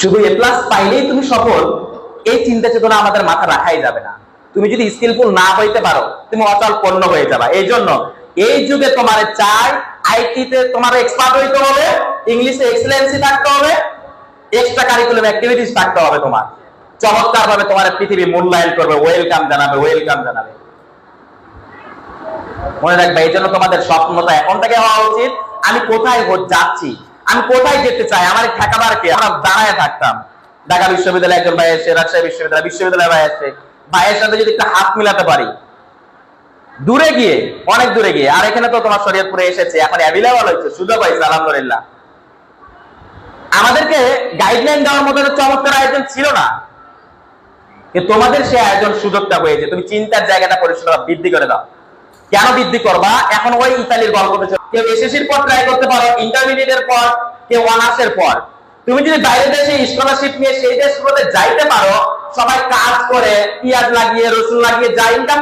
শুধু এ প্লাস পাইলেই তুমি সফল, এই চিন্তা চেতনা আমাদের মাথা রাখাই যাবে না। তুমি যদি স্কিলফুল না হইতে পারো, তুমি অচল পণ্য হয়ে যাবা। এই জন্য এই যুগে তোমার চাই আইটিতে তোমার এক্সপার্ট হইতে হবে ইংলিশে এক্সেলেন্সি থাকতে হবে এক্সট্রা কারিকুলাম অ্যাক্টিভিটিস থাকতে হবে তোমার। চমৎকার ভাবে তোমার পৃথিবী মূল্যায়ন করবে ওয়েলকাম জানাবে ওয়েলকাম জানাবে। মনে রাখবে, এই জন্য তোমাদের স্বপ্নটা এখন থেকে হওয়া উচিত। আমি কোথায় যাচ্ছি আমি কোথায় যেতে চাই? আমার ঠেকাবার কে? আমরা দাঁড়ায় থাকতাম। ঢাকা বিশ্ববিদ্যালয় একজন ভাই এসে, রাজশাহী বিশ্ববিদ্যালয় বিশ্ববিদ্যালয় ভাই এসে, ভাইয়ের সাথে যদি একটা হাত মিলাতে পারি। দূরে গিয়ে, অনেক দূরে গিয়ে, আর এখানে তো তোমার শরীয়তপুরে এসেছে, এখন অ্যাভেলেবল হয়েছে, সুযোগ হয়েছে, আলহামদুলিল্লাহ। আমাদেরকে গাইডলাইন দেওয়ার মতো চমৎকার আয়োজন ছিল না? তোমাদের সে আয়োজন সুযোগটা হয়েছে, তুমি চিন্তার জায়গাটা পরিষ্কার বৃদ্ধি করে দাও। কেন বৃদ্ধি করবা? এখন ওই ইতালির চলছে। কেউ এসএসসির পর ট্রাই করতে পারো ইন্টারমিডিয়েটের পর, কেউ অনার্সের পর। তুমি যদি বাইরের দেশে স্কলারশিপ নিয়ে সেই দেশগুলোতে যাইতে পারো, সবাই কাজ করে, পেঁয়াজ লাগিয়ে, রসুন লাগিয়ে, যা ইনকাম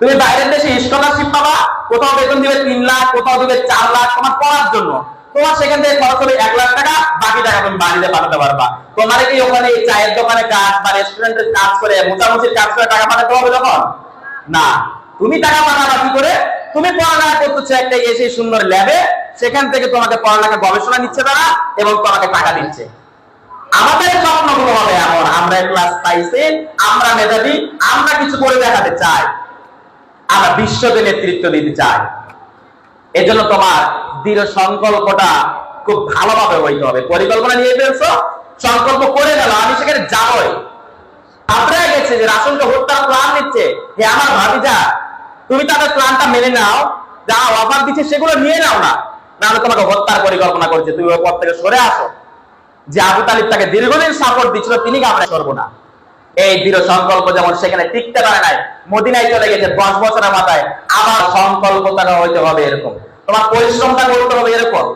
তুমি বাইরের দেশে স্কলারশিপ পাবা, কোথাও বেতন দিবে তিন লাখ, কোথাও দিবে চার লাখ তোমার পড়ার জন্য। তোমার সেখান থেকে খরচ হবে এক লাখ টাকা, বাকি টাকা তুমি বাড়িতে পাঠাতে পারবা। তোমার কি ওখানে চায়ের দোকানে কাজ বা রেস্টুরেন্টের কাজ করে মোটামুটির কাজ করে টাকা পাঠাতে হবে তখন? না। তুমি টাকা কি করে? তুমি পড়ালেখা করতেছো একটা এসে সুন্দর ল্যাবে সেখান থেকে তোমাকে পড়ালেখা গবেষণা নিচ্ছে তারা এবং তোমাকে টাকা দিচ্ছে। আমাদের স্বপ্নগুলো হবে এমন, আমরা ক্লাস পাইছি, আমরা মেধাবী, আমরা কিছু করে দেখাতে চাই। আমরা বিশ্বকে নেতৃত্ব দিতে চাই। এজন্য তোমার দৃঢ় সংকল্পটা খুব ভালোভাবে হইতে হবে। পরিকল্পনা নিয়ে ফেলছো, সংকল্প করে গেল আমি সেখানে যাবই। আপনারা গেছে যে রাসুলকে হত্যার প্ল্যান নিচ্ছে। যে আমার ভাবিজা তুমি তাদের প্ল্যানটা মেনে নাও যা অফার দিচ্ছে, সেগুলো নিয়ে নাও না। নাহলে তোমাকে হত্যার পরিকল্পনা করছে, তুমি ওই পথ থেকে সরে আসো। যে আবু তালিব তাকে দীর্ঘদিন সাপোর্ট দিচ্ছিল, তিনি আমরা করব না। এই দৃঢ় সংকল্প যেমন সেখানে টিকতে পারে নাই, মদিনায় চলে গেছে, দশ বছরের মাথায় আমার সংকল্পটা হইতে হবে এরকম। তোমার পরিশ্রমটা করতে হবে এরকম।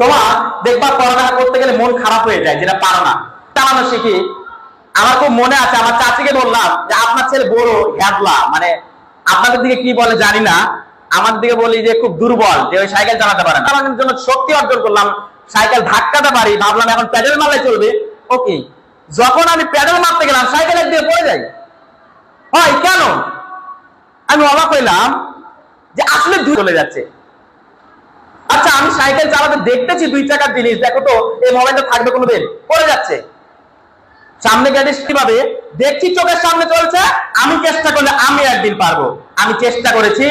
তোমার দেখবা পড়ালেখা করতে গেলে মন খারাপ হয়ে যায়, যেটা পারো না। চালানো শিখি আমার খুব মনে আছে, আমার চাচিকে বললাম যে আপনার ছেলে বড় হ্যাদলা মানে আপনাদের দিকে কি বলে জানি না। আমার দিকে বলি যে খুব দুর্বল, যে ওই সাইকেল চালাতে পারে না। আমার জন্য শক্তি অর্জন করলাম, সাইকেল ধাক্কাতে পারি, ভাবলাম এখন প্যাডেল মারলে চলবে। ওকে, যখন আমি প্যাডেল মারতে গেলাম, সাইকেল একদিকে পড়ে যাই হয় কেন? আমি অবাক হইলাম যে আসলে দূর চলে যাচ্ছে। আচ্ছা আমি সাইকেল চালাতে দেখতেছি দুই চাকার জিনিস, দেখো তো, এই মোবাইলটা থাকবে কোনোদিন, পড়ে যাচ্ছে। সামনে গেলে কীভাবে, দেখছি চোখের সামনে চলছে আমি চেষ্টা করলে আমি একদিন পারব। আমি চেষ্টা করেছি,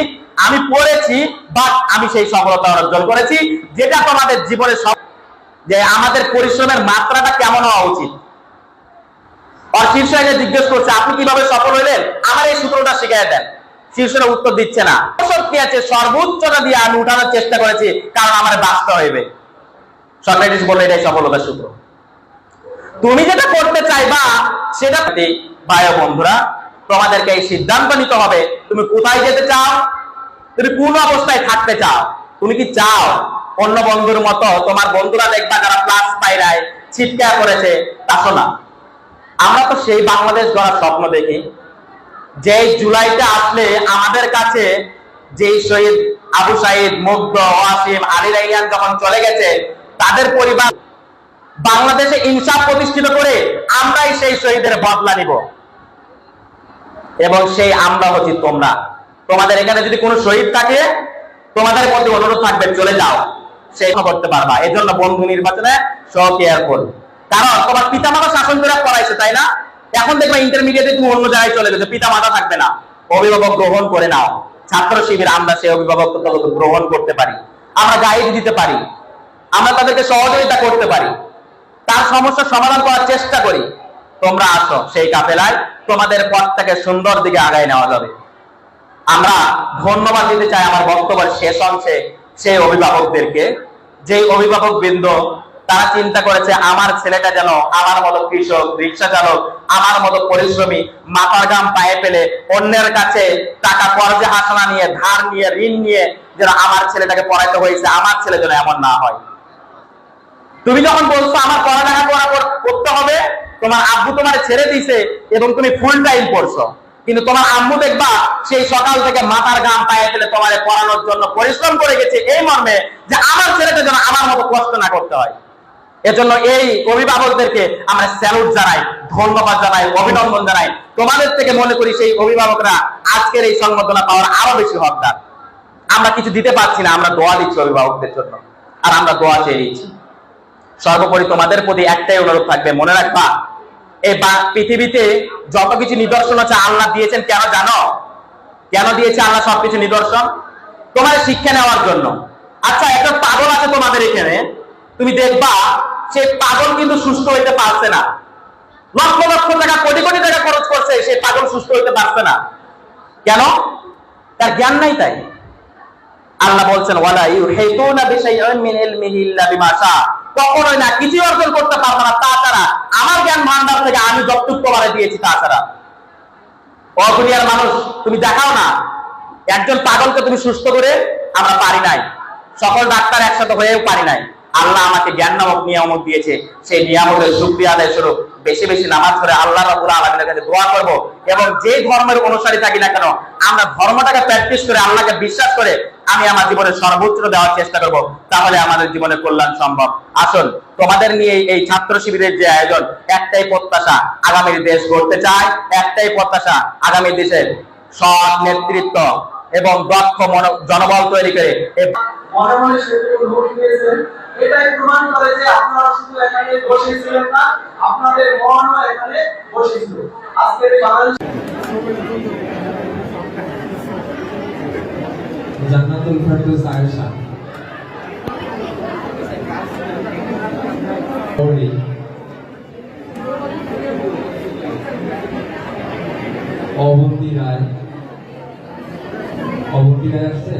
আমি পড়েছি বাট আমি সেই সফলতা অর্জন করেছি। যেটা তোমাদের জীবনে সব যে আমাদের পরিশ্রমের মাত্রাটা কেমন হওয়া উচিত। আর শীর্ষ জিজ্ঞেস করছে, আপনি কীভাবে সফল হইলেন? আমার এই সূত্রটা শিখাই দেন। শীর্ষটা উত্তর দিচ্ছে না। সত্যি আছে? সর্বোচ্চটা দিয়ে আমি উঠানোর চেষ্টা করেছি, কারণ আমার বাঁচতে হইবে। সক্রেটিস বলল, এটাই সফলতার সূত্র। তুমি যেটা করতে চাইবা, সেটা ভাই বন্ধুরা তোমাদেরকে এই সিদ্ধান্ত নিতে হবে, তুমি কোথায় যেতে চাও? তুমি কোন অবস্থায় থাকতে চাও? তুমি কি চাও অন্য বন্ধুর মতো তোমার বন্ধুরা দেখবা যারা প্লাস পাইরায় ছিটকা করেছে? আসো না আমরা তো সেই বাংলাদেশ গড়ার স্বপ্ন দেখি। যে জুলাইতে আসলে আমাদের কাছে যেই শহীদ আবু সাইদ, মুগ্ধ, ওয়াসিম, আলী রাইয়ান যখন চলে গেছে, তাদের পরিবার বাংলাদেশে ইনসাফ প্রতিষ্ঠিত করে আমরাই সেই শহীদের বদলা নিব। এবং সেই আমরা হচ্ছি তোমরা। তোমাদের এখানে যদি কোনো শহীদ থাকে, তোমাদের প্রতি অনুরোধ থাকবে, চলে যাও। সেই করতে পারবা। এই জন্য বন্ধু নির্বাচনে সহ করবে কারণ তোমার পিতা মাতা শাসন করে পড়াইছে তাই না? এখন দেখবে ইন্টারমিডিয়েটে তুমি অন্য জায়গায় চলে গেছো পিতা মাতা থাকবে না। অভিভাবক গ্রহণ করে নাও। ছাত্র শিবির, আমরা সেই অভিভাবক গ্রহণ করতে পারি। আমরা গাইড দিতে পারি। আমরা তাদেরকে সহযোগিতা করতে পারি। তার সমস্যার সমাধান করার চেষ্টা করি। তোমরা আসো সেই কাফেলায়। তোমাদের পথটাকে সুন্দর দিকে আগায় নেওয়া যাবে। আমরা ধন্যবাদ দিতে চাই আমার বক্তব্যের শেষ অংশে সেই অভিভাবকদেরকে। যে অভিভাবক বৃন্দ, তারা চিন্তা করেছে, আমার ছেলেটা যেন আমার মতো কৃষক, রিক্সা চালক, আমার মতো পরিশ্রমী, মাথার গাম পায়ে ফেলে, অন্যের কাছে টাকা কর্জে হাসানা নিয়ে, ধার নিয়ে, ঋণ নিয়ে যেন আমার ছেলেটাকে পড়াইতে হয়েছে, আমার ছেলে যেন এমন না হয়। তুমি যখন বলছো, আমার পড়ালেখা করা করতে হবে, তোমার আব্বু তোমার ছেড়ে দিছে এবং তুমি ফুল টাইম পড়ছো। কিন্তু তোমার আম্মু দেখবা, সেই সকাল থেকে মাথার গাম পায়ে ফেলে তোমার পড়ানোর জন্য পরিশ্রম করে গেছে এই মর্মে যে আমার ছেলেটা যেন আমার মতো কষ্ট না করতে হয়। এজন্য এই অভিভাবকদেরকে আমরা স্যালুট জানাই, ধন্যবাদ জানাই, অভিনন্দন জানাই। তোমাদের থেকে মনে করি সেই অভিভাবকরা আজকের এই সংবর্ধনা পাওয়ার আরও বেশি হকদার। আমরা কিছু দিতে পারছি না, আমরা দোয়া দিচ্ছি অভিভাবকদের জন্য। আর আমরা দোয়া চেয়ে নিচ্ছি। সর্বোপরি তোমাদের প্রতি একটাই অনুরোধ থাকবে, মনে রাখবা, এই পৃথিবীতে যত কিছু নিদর্শন আছে, আল্লাহ দিয়েছেন, কেন জানো? কেন দিয়েছে আল্লাহ সবকিছু নিদর্শন? তোমার শিক্ষা নেওয়ার জন্য। আচ্ছা একটা পাগল আছে তোমাদের এখানে, তুমি দেখবা, সে পাগল কিন্তু সুস্থ হইতে পারছে না। লক্ষ লক্ষ টাকা, কোটি কোটি টাকা খরচ করছে, সে পাগল সুস্থ হইতে পারছে না। কেন? তার জ্ঞান নাই তাই। আল্লাহ বলছেন, ওয়ালা ইউহিতুনা বিশাইইন মিন ইলমিহি ইল্লা বিমা কখনোই না, কিছু অর্জন করতে পারবে না। তাছাড়া আমার জ্ঞান ভান্ডার থেকে আমি যতটুকু তোমারে দিয়েছি তাছাড়া। অদুনিয়ার মানুষ, তুমি দেখাও না। একজন পাগলকে তুমি সুস্থ করে আমরা পারি নাই। সকল ডাক্তার একসাথে হয়েও পারি নাই। আল্লাহ আমাকে জ্ঞান নামক নিয়ামক দিয়েছে। সেই নিয়ামকের শুকরিয়া আদায় স্বরূপ বেশি বেশি নামাজ করে আল্লাহ রাবুল আলমিনের কাছে দোয়া করব এবং যে ধর্মের অনুসারী থাকি না কেন, আমরা ধর্মটাকে প্র্যাকটিস করে আল্লাহকে বিশ্বাস করে আমি আমার জীবনের সর্বোচ্চ দেওয়ার চেষ্টা করব, তাহলে আমাদের জীবনে কল্যাণ সম্ভব। আসুন, তোমাদের নিয়ে এই- ছাত্র শিবিরের যে আয়োজন, একটাই প্রত্যাশা আগামীর দেশ গড়তে চায়, একটাই প্রত্যাশা, আগামী দেশের সৎ নেতৃত্ব এবং দক্ষ জনবল তৈরি করে আপনাদের এখানে বসেছিল। আজকের এই referred to as Aisha. Sorry. Avanti রায় অবন্তী রায় আসছে